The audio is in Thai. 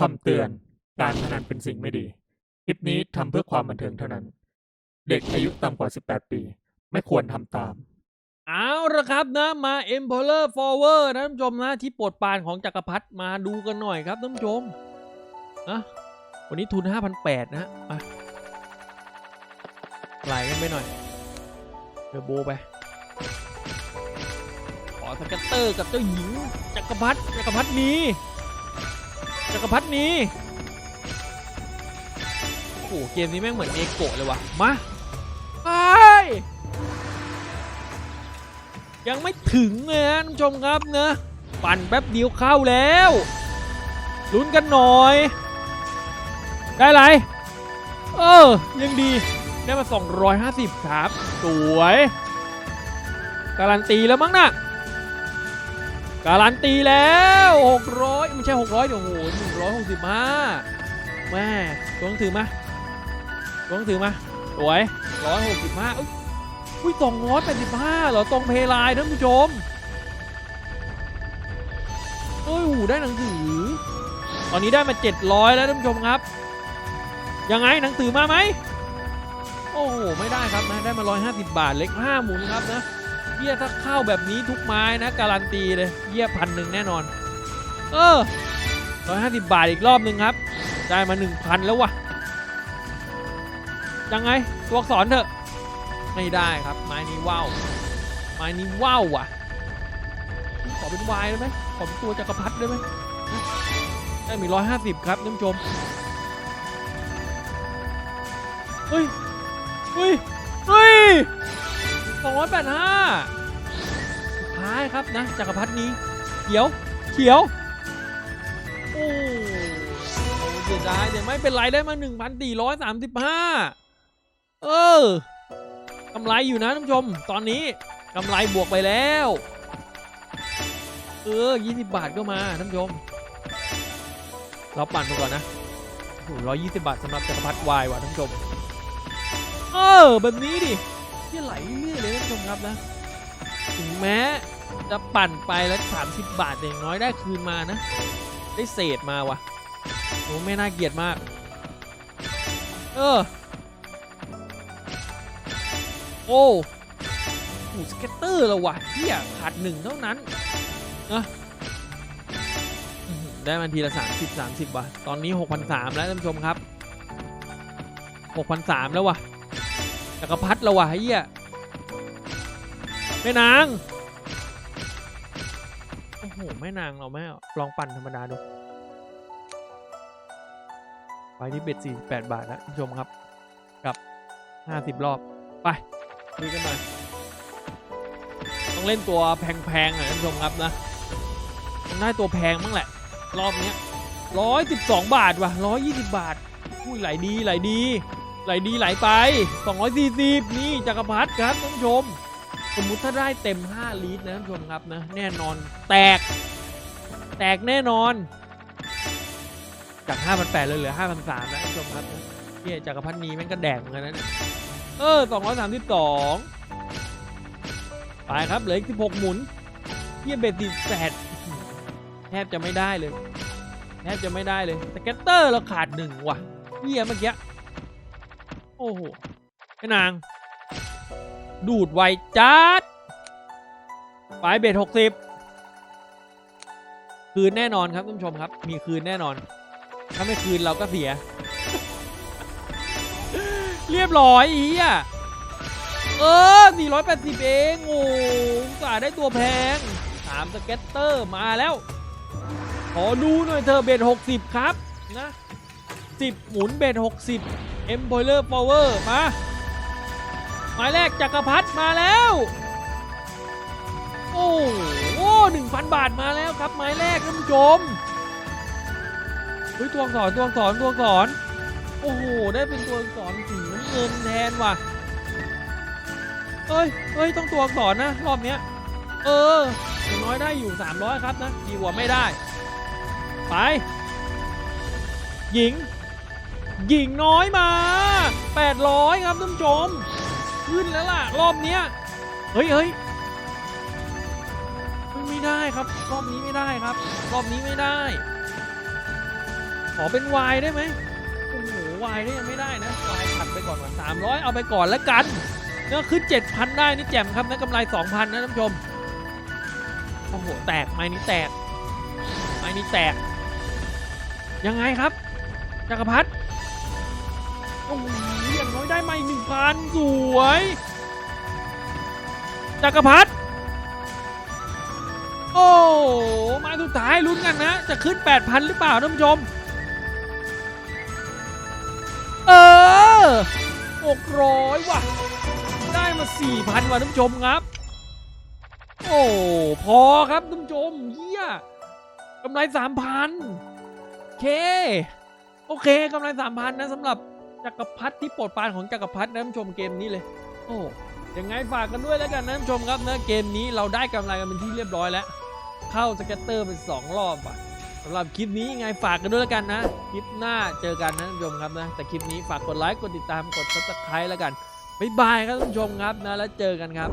คำเตือน การพนันเป็นสิ่งไม่ดี คลิปนี้ทำเพื่อความบันเทิงเท่านั้น เด็กอายุต่ำกว่า 18 ปี ไม่ควรทำตาม เอาละครับนะมา e m p e r o r Forward นะท่านผู้ชมนะที่โปรดปรานของจักรพรรดิมาดูกันหน่อยครับท่านผู้ชมนะวันนี้ทุน 5,800 นะฮะมาไหลกันไปหน่อยเดอโบไป ขอสก็ตเตอร์กับเจ้าหญิงจักรพรรดิจักรพรรดินี้ จักรพรรดินี้โอ้โหเกมนี้แม่งเหมือนเอโกะเลยว่ะ มาไปยังไม่ถึงเลยนะท่านผู้ชมครับเนะปั่นแป๊บเดียวเข้าแล้วลุ้นกันหน่อย ได้ไร เออ ยังดี ได้มา 250 ครับ สวย การันตีแล้วมั้งน่ะ การันตีแล้ว 600 ไม่ใช่ 600เดี๋ยวโอ้โห165แม่ตัวหนังสือมาตัวหนังสือมาสวย165อุ๊ยอุ้ยสองร้อยแปดสิบห้าเหรอตรงเพลายท่านผู้ชมเอ้ยหูได้หนังสือ ตอนนี้ได้มาเจ็ดร้อยแล้วท่านผู้ชมครับ ยังไงหนังสือมาไหม โอ้โห ไม่ได้ครับนะ ได้มาร้อยห้าสิบบาท เล็กห้าหมุนครับนะ เยี่ยถ้าเข้าแบบนี้ทุกไม้นะการันตีเลยเยี่ยพันหนึ่งแน่นอน เออร้อยห้าสิบบาทอีกรอบหนึ่งครับ ได้มาหนึ่งพันแล้ววะยังไงตัวอักษรเถอะไม่ได้ครับไม้นี้ว้าวไม้นี้ว้าวว่ะ ขอเป็นวายได้ไหมขอเป็นตัวจักรพรรดิได้ไหมได้มีร้อยห้าสิบครับท่านผู้ชมเฮ้ยเฮ้ยเฮ้ย สองร้อยแปดห้าสุดท้ายครับนะจักรพรรดินี้เขียวเขียวโอ้เสียดายแต่ไม่เป็นไรได้มาหนึ่งพันสี่ร้อยสามสิบห้าเออกำไรอยู่นะท่านผู้ชม ตอนนี้กำไรบวกไปแล้ว เออ 20 บาทก็มาท่านผู้ชม เราปั่นไปก่อนนะโอ้ร้อยยี่สิบบาทสำหรับจักรพรรดิวายว่ะท่านผู้ชม เออ แบบนี้ดิ ที่ไหลเรื่อยเลยท่านผู้ชมครับนะ ถึงแม้จะปั่นไปแล้ว 30 บาทอย่างน้อยได้คืนมานะ ได้เศษมาว่ะโอ้ไม่น่าเกลียดมาก เออ โอ้โหสเก็ตเตอร์ละว่ะเฮียขาดหนึ่งเท่านั้นนะอื้อได้มาทีละ 30 30 บาท ตอนนี้ 6,300 แล้วท่านผู้ชมครับ 6,300 แล้วว่ะ จักรพัดแล้วะเฮียแม่นางโอ้โหแม่นางเราแม่เอาลองปั่นธรรมดาดูไปที่เบ็ด48 บาทแล้วท่านผู้ชมครับ กับ 50 รอบ ไปคุยกันหน่อยต้องเล่นตัวแพงๆหน่อยท่านผู้ชมครับนะต้องได้ตัวแพงบ้างแหละ รอบนี้ร้อยสิบสองบาทว่ะร้อยยี่สิบบาทอุ้ยไหลดีไหลดี ไหลดีไหลไปสองร้อยสี่สิบนี่จักรพรรดิครับท่านผู้ชม สมมุติถ้าได้เต็ม 5 ลิตรนะท่านผู้ชมครับนะ แน่นอนแตก แตกแน่นอน จาก5,800เลยเหลือ5,300นะท่านผู้ชมครับเนี่ยจักรพรรดินี้แม่งก็แดกเหมือนกันนะเออสองร้อยสามสิบสองไปครับเหลืออีกสิบหกหมุนเทียบเบ็ดสิแปดแทบจะไม่ได้เลย แทบจะไม่ได้เลยสเก็ตเตอร์เราขาดหนึ่งว่ะเฮียเมื่อกี้ อ้โหไอ้นาง ดูดไวจัดไปเบ็ดหกสิบคืนแน่นอนครับท่านผู้ชมครับ มีคืนแน่นอน ถ้าไม่คืนเราก็เสีย เรียบร้อยอีอะเออ 480 เองโอ้อุตสาได้ตัวแพงสามสเก็ตเตอร์มาแล้ว ขอดูหน่อยเธอเบด60 ครับ นะ 10หมุนเบด60 e m p o i l e r Power มาหมายแรกจักรพรรดิมาแล้ว โอ้โห1,000บาทมาแล้วครับหมายแรกท่านผู้ชมเฮ้ยตัวอักษรตัวอักษรตัวอักษรโอ้โห ได้เป็นตัวอักษรสีน้ำเงินแทนว่ะเอ้ยเอ้ย ต้องตัวอักษรนะรอบเนี้ย เอออย่างน้อยได้อยู่ 300 ครับนะดีกว่าไม่ได้ ไป หญิง หญิงน้อยมา 800 ครับท่านผู้ชม ขึ้นแล้วล่ะ รอบเนี้ยเฮ้ยเฮ้ยไม่ได้ครับ รอบนี้ไม่ได้ครับ รอบนี้ไม่ได้ ขอเป็นวายได้ไหมโอ้โหวายได้ยังไม่ได้นะวายผัดไปก่อนก่อนสามร้อยเอาไปก่อนแล้วกันเนื้อขึ้นเจ็ดพันได้นี่แจ่มครับนะกำไรสองพันนะท่านผู้ชมโอ้โหแตกไม้นี้แตกไม้นี้แตก ยังไงครับจักรพัฒ โอ้โหอย่างน้อยได้มาอีกหนึ่งพันสวยจักรพัฒโอ้มาสุดท้ายลุ้นกันนะ จะขึ้น 8,000 หรือเปล่าท่านผู้ชม เออ600 ว่ะ ได้มา 4,000 ว่ะท่านผู้ชมครับ โอ้พอครับท่านผู้ชมเยี่ยกำไร 3,000โอเค โอเคกำไร 3,000 นะสำหรับ จักรพรรดิที่โปรดปรานของจักรพรรดินะท่านผู้ชมเกมนี้เลย โอ้ยังไงฝากกันด้วยแล้วกันนะท่านผู้ชมครับนะเกมนี้เราได้กำไรกันเป็นที่เรียบร้อยแล้ว เข้าสเก็ตเตอร์เป็นสองรอบอะสำหรับคลิปนี้ยังไงฝากกันด้วยแล้วกันนะคลิปหน้าเจอกันนะท่านผู้ชมครับนะแต่คลิปนี้ฝากกดไลค์กดติดตามกดซับสไครต์แล้วกันบ๊ายบายครับท่านผู้ชมครับนะแล้วเจอกันครับ